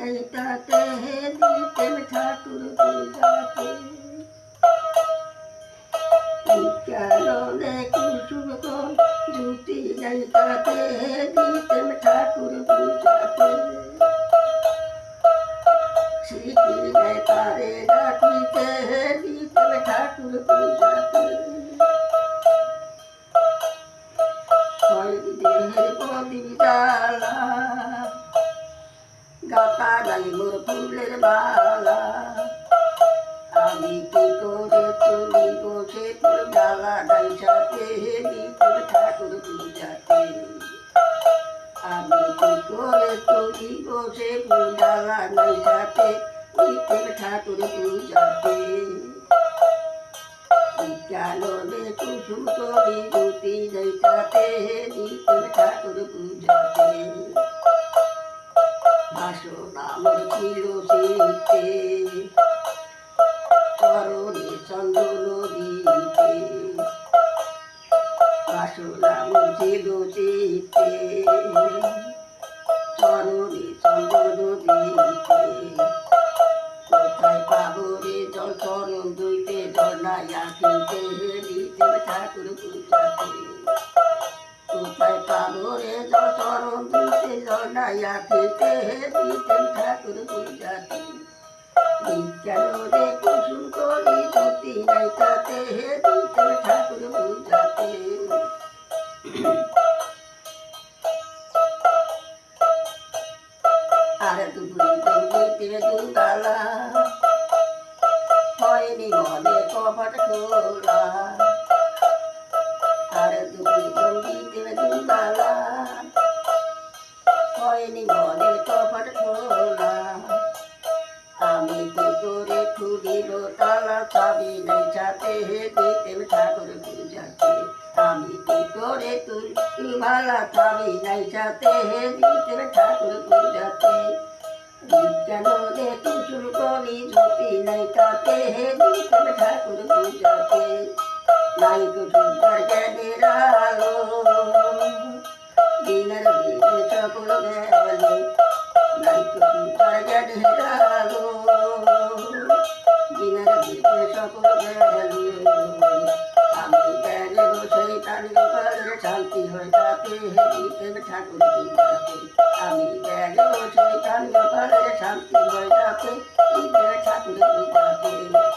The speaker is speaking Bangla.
নেই তাতে দিতেন ঠাকুর পূজাতে বিজ্ঞানে কুসুম কম জুতি নেই তাতে দিতেন ঠাকুর পূজাতে সিটি নেই তারে ডাকিতে দিতেন ঠাকুর পূজাতে ছয় দেহের প্রদীপ জ্বালা গাতা গাই মোর ফুলের মালা। আমি কি করে তুলি বসে তোর ডালা ডাইসাতে দিতেন ঠাকুর পূজাতে আমি কি করে তুলি বসে ফুল ডালা ডাইসাতে দিতেন ঠাকুর পূজাতে বিজ্ঞানে কুসুম করি জৈতাতে দিতেন ছিল চরণে চন্দন দিতে বাসনা মোর ছিল চরণে চন্দন দিতে কোথায় পাবো রে জল চরণ দুইতে জল ঝর্ণায় আঁকিতে দিতে ঠাকুর পূজাতে কোথায় পাবো রে জল চরণ দুইতে ঝর্ণায় আঁকিতে দিতে ঠাকুর পূজাতে বিজ্ঞান কুসুম করি জ্যোতি নাই তাতে দিতে ঠাকুর পূজাতে আর দুপুরি দিতে দুগালা হয়নি মনে কপাট খোলা। আর দুপুরি দিতে দুগালা হয়নি মনে কপাট খোলা আমি কি করে খুলিল তালা চাবি নাই যাতে হে দিতে ঠাকুর পূজাতে আমি কি করে তুলি মালা চাবি নাই যাতে হে দিতে ঠাকুর পূজাতে বিজ্ঞান রে কুসুম করি ঝুঁকি নাই তাতে হে দিতে ঠাকুর পূজাতে নাই কুসুম জ্ঞানের আলো। কুসুম জ্ঞানের আলো দিনের দিনে সকল গেল আমি গেলে বসে তার গোপালের শান্তি হয় তাতে দিতে ঠাকুর আমি তাতে ঠাকুর